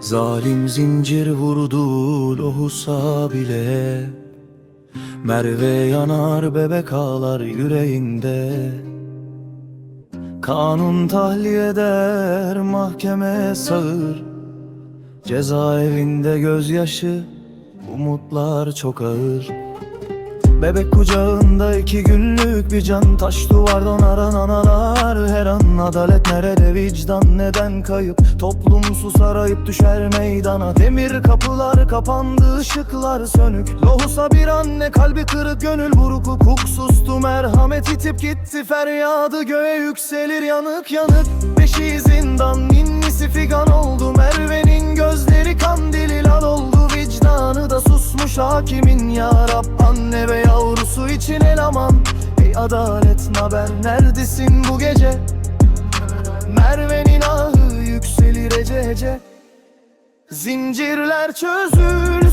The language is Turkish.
Zalim zincir vurdu lohusa bile. Merve yanar bebek ağlar yüreğinde. Kanun tahliye eder mahkeme sağır. Cezaevinde gözyaşı umutlar çok ağır. Bebek kucağında iki günlük bir can Taş duvardan aran analar adalet nerede? Vicdan neden kayıp? Toplum susar ayıp düşer meydana. Demir kapılar kapandı ışıklar sönük. Lohusa bir anne kalbi kırık gönül buruk Hukuk sustu merhamet itip gitti. Feryadı göğe yükselir yanık yanık. Beşi zindan ninnisi figan oldu. Merve'nin gözleri kandili lal oldu. Vicdanı da susmuş hakimin ya Rab. Anne ve yavrusu için el aman Ey adalet naber neredesin bu gece yükselir ece ece Zincirler çözülsün